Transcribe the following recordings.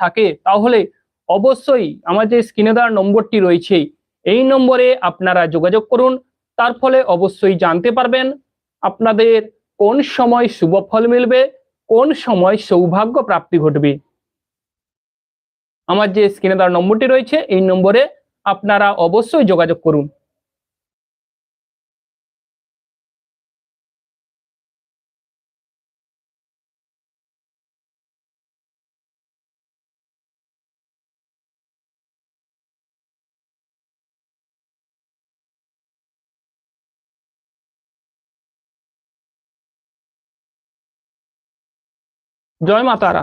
থাকে, তাহলে অবশ্যই আমার যে স্ক্রিনে দেওয়ার নম্বরটি রয়েছে এই নম্বরে আপনারা যোগাযোগ করুন। তার ফলে অবশ্যই জানতে পারবেন আপনাদের কোন সময় শুভ ফল মিলবে, কোন সময় সৌভাগ্য প্রাপ্তি ঘটবে। আমার যে স্ক্রিনে দেওয়ার নম্বরটি রয়েছে, এই নম্বরে আপনারা অবশ্যই যোগাযোগ করুন। জয় মা তারা।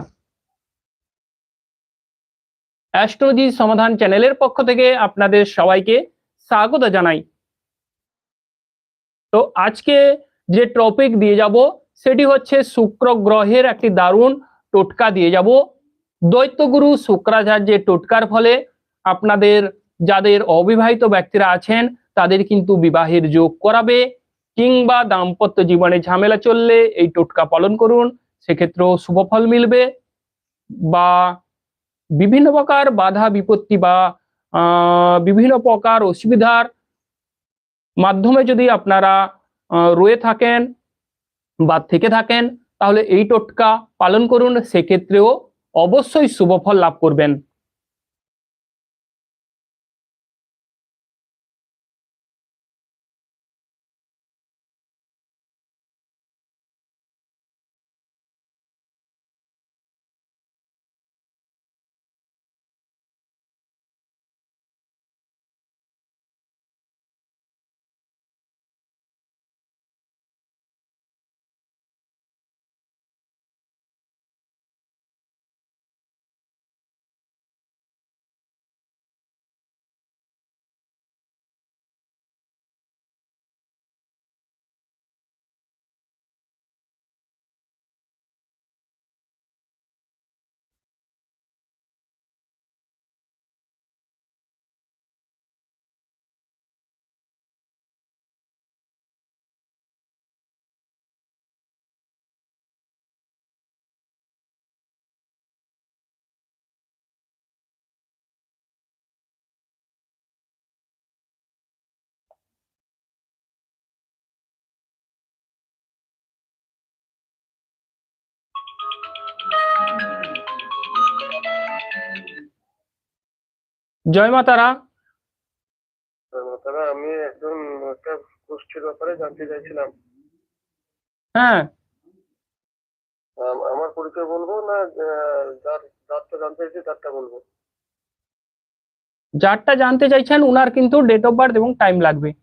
অ্যাস্ট্রোলজি সমাধান চ্যানেলের পক্ষ থেকে আপনাদের সবাইকে স্বাগত জানাই। তো আজকে যে টপিক দিয়ে যাব, সেটি হচ্ছে শুক্র গ্রহের একটি দারুণ টোটকা দিয়ে যাব। দৈত্যগুরু শুক্রাচার্যের টোটকার ফলে আপনাদের, যাদের অবিবাহিত ব্যক্তিরা আছেন, তাদের কিন্তু বিবাহের যোগ করাবে কিংবা দাম্পত্য জীবনে ঝামেলা চললে এই টোটকা পালন করুন। সেক্ষেত্রেও শুভ ফল মিলবে বা বিভিন্ন প্রকার বাধা বিপত্তি বা বিভিন্ন প্রকার অসুবিধার মাধ্যমে যদি আপনারা রয়ে থাকেন বা থেকে থাকেন, তাহলে এই টোটকা পালন করুন। সেক্ষেত্রেও অবশ্যই শুভ ফল লাভ করবেন। জয় মা তারা তারা আমি একজন একটা গোষ্ঠীর ব্যাপারে জানতে চাইছিলাম। হ্যাঁ। আম- আমার পরিচয় বলব না যার যারটা জানতে চাইছি তারটা বলব? যারটা জানতে চাইছেন উনার কিন্তু ডেট অফ বার্থ এবং টাইম লাগবে।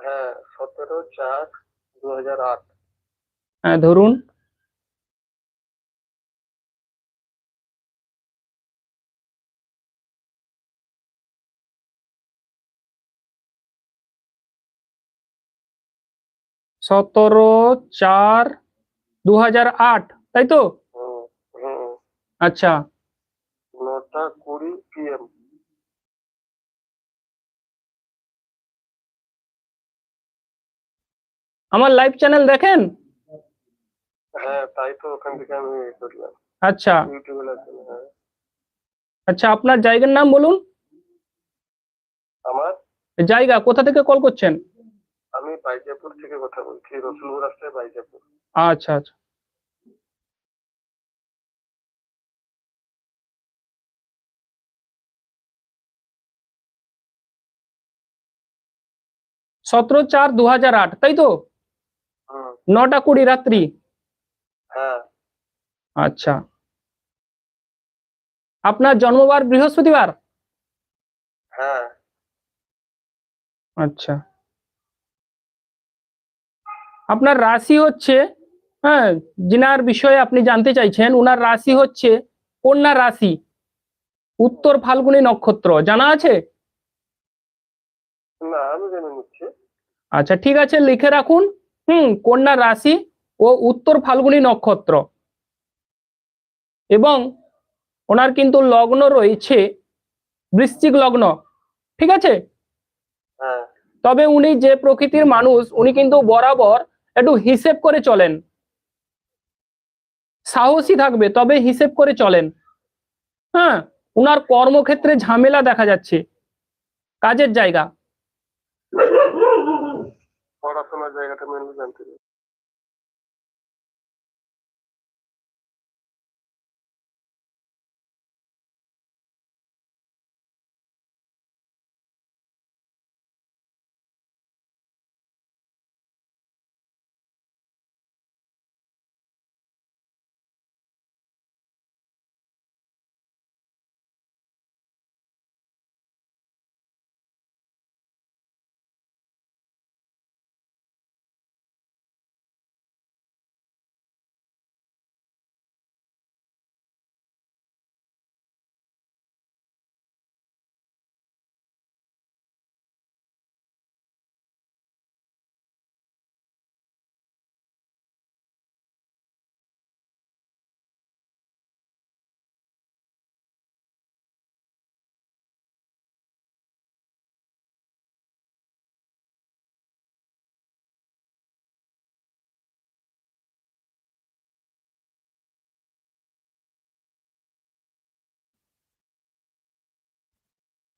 হ্যাঁ সতেরো চার দু হাজার আট। হ্যাঁ ধরুন। সতেরো চার দু হাজার আট তাই তো? আচ্ছা। নটা কুড়ি পিএম আমার লাইভ চ্যানেল দেখেন? হ্যাঁ তাই তো ওখান থেকে আমি ইয়ে করলাম। আচ্ছা। হ্যাঁ। আচ্ছা আপনার জায়গার নাম বলুন। আমার? জায়গা কোথা থেকে কল করছেন? আমি বাইজাপুর থেকে কথা বলছি রসুলপুর রাস্তায় বাইজাপুর। আচ্ছা আচ্ছা। সতেরো চার দু হাজার আট তাই তো? হুম। নটা কুড়ি রাত্রি। হ্যাঁ। আচ্ছা। আপনার জন্মবার বৃহস্পতিবার? হ্যাঁ। আচ্ছা। আপনার রাশি হচ্ছে হ্যাঁ যিনার বিষয়ে আপনি জানতে চাইছেন ওনার রাশি হচ্ছে কন্যা রাশি উত্তর ফাল্গুনী নক্ষত্র জানা আছে? আচ্ছা ঠিক আছে লিখে রাখুন হুম কন্যা রাশি ও উত্তর ফাল্গুনী নক্ষত্র। এবং ওনার কিন্তু লগ্ন রয়েছে বৃশ্চিক লগ্ন ঠিক আছে? হ্যাঁ। তবে উনি যে প্রকৃতির মানুষ উনি কিন্তু বরাবর একটু হিসেব করে চলেন। সাহসী থাকবে, তবে হিসেব করে চলেন। হ্যাঁ উনার কর্মক্ষেত্রে ঝামেলা দেখা যাচ্ছে। কাজের জায়গা। পড়াশোনার জায়গাটা মেনলি জানতে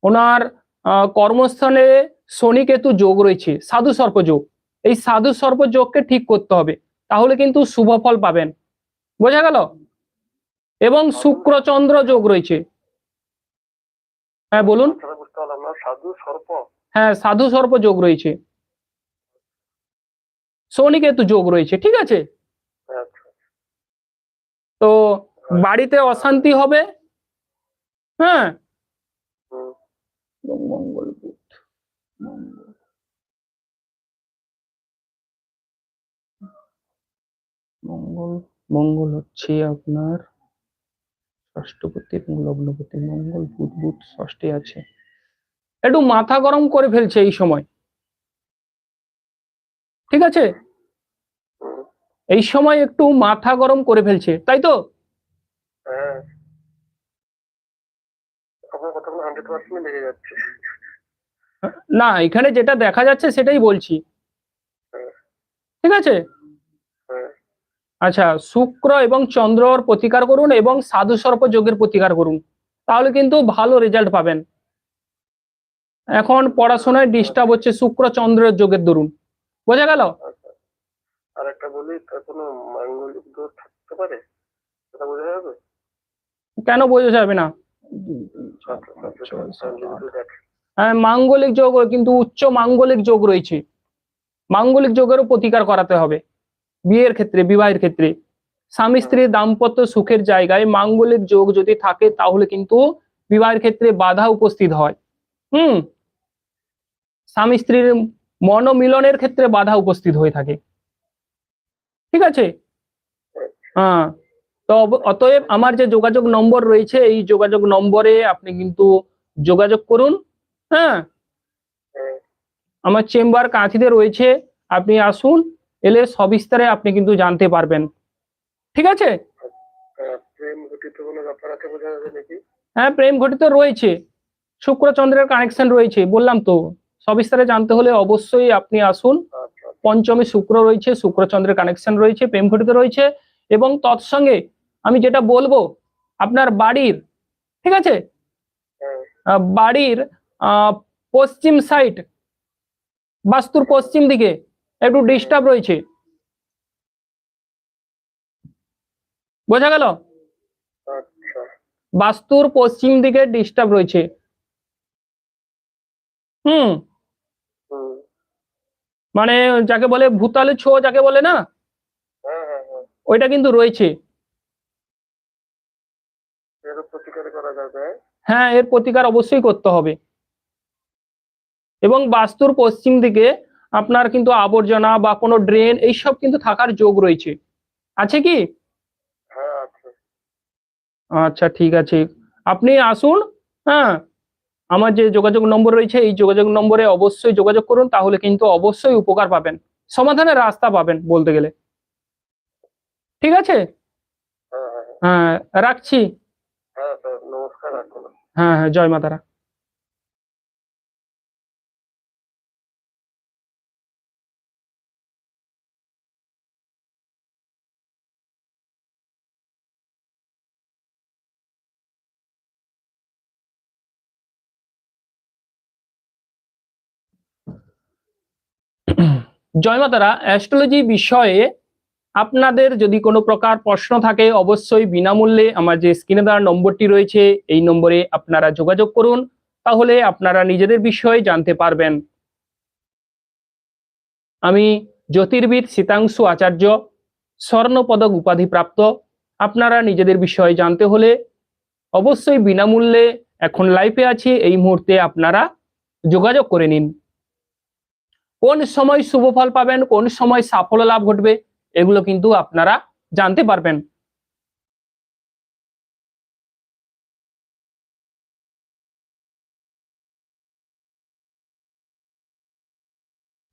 ওনার আহ, কর্মস্থলে শনি কেতু যোগ রয়েছে সাধু সর্প যোগ। এই সাধু সর্প যোগকে ঠিক করতে হবে তাহলে কিন্তু শুভ ফল পাবেন। বোঝা গেল? এবং শুক্রচন্দ্র যোগ রয়েছে। হ্যাঁ বলুন। হ্যাঁ সাধু সর্প যোগ রয়েছে। শনি কেতু যোগ রয়েছে ঠিক আছে? আচ্ছা। তো বাড়িতে অশান্তি হবে? হ্যাঁ মঙ্গল বুধ। মঙ্গল মঙ্গল মঙ্গল হচ্ছে আপনার ষষ্ঠপতি এবং লগ্নপতি মঙ্গল, বুধ বুধ ষষ্ঠে আছে। একটু মাথা গরম করে ফেলছে এই সময়। ঠিক আছে? এই সময় একটু মাথা গরম করে ফেলছে, তাই তো? হ্যাঁ। আপনার কথাগুলো হান্ড্রেড পার্সেন্ট লেগে যাচ্ছে। না এখানে যেটা দেখা যাচ্ছে সেটাই বলছি। ঠিক আছে? হ্যাঁ। আচ্ছা শুক্র এবং চন্দ্রর প্রতিকার করুন এবং সাধু সর্প যোগের প্রতিকার করুন। তাহলে কিন্তু ভালো রেজাল্ট পাবেন। এখন পড়াশোনায় ডিস্টার্ব হচ্ছে শুক্র চন্দ্রের যোগের দরুন। বোঝা গেল? আচ্ছা। আর একটা বলি কোনো মাঙ্গলিক দোষ থাকতে পারে? সেটা বোঝা যাবে? কেন বোঝা যাবে না? হ্যাঁ মাঙ্গলিক যোগ কিন্তু উচ্চ মাঙ্গলিক যোগ রয়েছে। মাঙ্গলিক যোগেরও প্রতিকার করাতে হবে। বিয়ের ক্ষেত্রে, বিবাহের ক্ষেত্রে। স্বামী স্ত্রীর দাম্পত্য সুখের জায়গায় মাঙ্গলিক যোগ যদি থাকে, তাহলে কিন্তু বিবাহের ক্ষেত্রে বাধা উপস্থিত হয়। হুম? স্বামী স্ত্রীর মনোমিলনের ক্ষেত্রে বাধা উপস্থিত হয়ে থাকে। ঠিক আছে? হ্যাঁ। তো অতএব আমার যে যোগাযোগ নম্বর রয়েছে, এই যোগাযোগ নম্বরে আপনি কিন্তু যোগাযোগ করুন হ্যাঁ? আমার চেম্বার কাঁথিতে রয়েছে, আপনি আসুন, এলে সবিস্তারে আপনি কিন্তু জানতে পারবেন। ঠিক আছে? হ্যাঁ প্রেম ঘটিত রয়েছে শুক্র চন্দ্রের কানেকশন রয়েছে, বললাম তো, সবিস্তারে জানতে হলে অবশ্যই আপনি আসুন। পঞ্চমী শুক্র রয়েছে, শুক্রচন্দ্রের কানেকশন রয়েছে, প্রেম ঘটিত রয়েছে, এবং তৎসঙ্গে আমি যেটা বলব আপনার বাড়ির ঠিক আছে? বাড়ির আহ, পশ্চিম সাইড বাস্তুর পশ্চিম দিকে একটু ডিস্টার্ব রয়েছে। বোঝা গেল? আচ্ছা। বাস্তুর পশ্চিম দিকে ডিস্টার্ব রয়েছে। হুম। হুম। মানে যাকে বলে ভূতালে ছো যাকে বলে না? হ্যাঁ হ্যাঁ হ্যাঁ। ওইটা কিন্তু রয়েছে এর প্রতিকার করা যাবে হ্যাঁ এর প্রতিকার অবশ্যই করতে হবে। এবং বাস্তুর পশ্চিম দিকে আপনার কিন্তু আবর্জনা বা কোনো ড্রেন এইসব কিন্তু থাকার যোগ রয়েছে। আছে কি? হ্যাঁ আচ্ছা ঠিক আছে। আপনি আসুন হ্যাঁ। আমার যে যোগাযোগ নম্বর রয়েছে এই যোগাযোগ নম্বরে অবশ্যই যোগাযোগ করুন তাহলে কিন্তু অবশ্যই উপকার পাবেন। সমাধানের রাস্তা পাবেন বলতে গেলে। ঠিক আছে? হ্যাঁ হ্যাঁ। হ্যাঁ রাখছি। হ্যাঁ হ্যাঁ জয় মাতারা জয় মাতারা অ্যাস্ট্রোলজি বিষয়ে আপনাদের যদি কোনো প্রকার প্রশ্ন থাকে, অবশ্যই বিনামূল্যে আমার যে স্ক্রিনে দেওয়ার নম্বরটি রয়েছে, এই নম্বরে আপনারা যোগাযোগ করুন। তাহলে আপনারা নিজেদের বিষয়ে জানতে পারবেন। আমি জ্যোতির্বিদ শীতাংশু আচার্য, স্বর্ণপদক উপাধিপ্রাপ্ত। আপনারা নিজেদের বিষয়ে জানতে হলে অবশ্যই বিনামূল্যে এখন লাইফে আছি, এই মুহূর্তে আপনারা যোগাযোগ করে নিন। কোন সময় শুভ ফল পাবেন, কোন সময় সাফল্য লাভ ঘটবে এগুলো কিন্তু আপনারা জানতে পারবেন।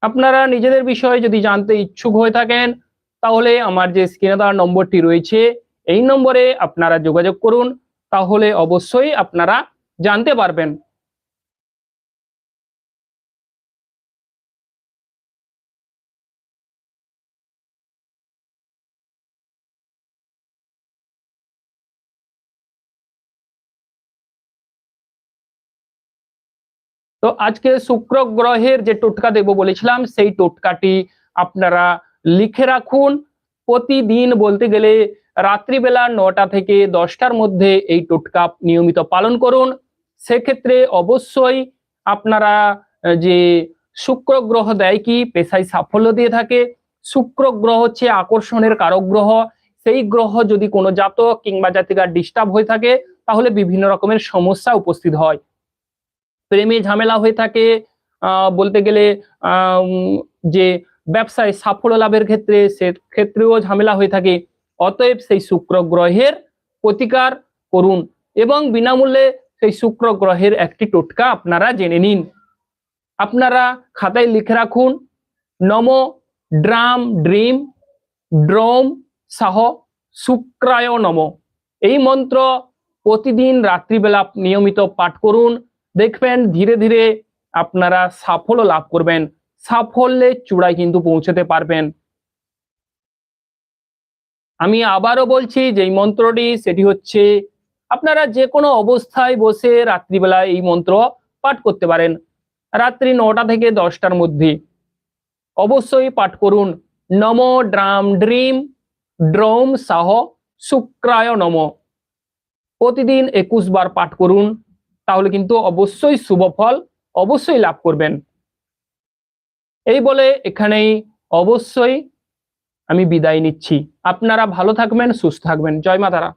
আপনারা নিজেদের বিষয়ে যদি জানতে ইচ্ছুক হয়ে থাকেন, তাহলে আমার যে স্ক্রিনে দেওয়ার নম্বরটি রয়েছে, এই নম্বরে আপনারা যোগাযোগ করুন, তাহলে অবশ্যই আপনারা জানতে পারবেন। তো আজকে শুক্র গ্রহের যে টোটকা দেব বলেছিলাম, সেই টোটকাটি আপনারা লিখে রাখুন। প্রতিদিন বলতে গেলে রাত্রিবেলা নটা থেকে দশটার মধ্যে এই টোটকা নিয়মিত পালন করুন। সেক্ষেত্রে অবশ্যই আপনারা যে শুক্র গ্রহ দেয় কি, পেশায় সাফল্য দিয়ে থাকে। শুক্র গ্রহ হচ্ছে আকর্ষণের কারক গ্রহ। সেই গ্রহ যদি কোনো জাতক কিংবা জাতিকার ডিস্টার্ব হয়ে থাকে, তাহলে বিভিন্ন রকমের সমস্যা উপস্থিত হয়। প্রেমে ঝামেলা হয়ে থাকে বলতে গেলে যে ব্যবসায় সাফল্য লাভের ক্ষেত্রে সে ক্ষেত্রেও ঝামেলা হয়ে থাকে। অতএব সেই শুক্র গ্রহের প্রতিকার করুন এবং বিনামূল্যে সেই শুক্র গ্রহের একটি টোটকা আপনারা জেনে নিন। আপনারা খাতায় লিখে রাখুন, নম ড্রাম ড্রিম ড্রম সাহ শুক্রায় নম। এই মন্ত্র প্রতিদিন রাত্রিবেলা নিয়মিত পাঠ করুন দেখবেন ধীরে ধীরে আপনারা সাফল্য লাভ করবেন। সাফল্যের চূড়ায় কিন্তু পৌঁছতে পারবেন। আমি আবারও বলছি যে মন্ত্রটি, সেটি হচ্ছে, আপনারা যে কোনো অবস্থায় বসে রাত্রিবেলায় এই মন্ত্র পাঠ করতে পারেন। রাত্রি নটা থেকে দশটার মধ্যে। অবশ্যই পাঠ করুন। নম ড্রাম ড্রিম ড্রম সাহ শুক্রায় নম। প্রতিদিন একুশ বার পাঠ করুন। তাহলে কিন্তু অবশ্যই শুভ ফল অবশ্যই লাভ করবেন। এই বলে এখানেই অবশ্যই আমি বিদায় নিচ্ছি। আপনারা ভালো থাকবেন, সুস্থ থাকবেন। জয় মাতারা।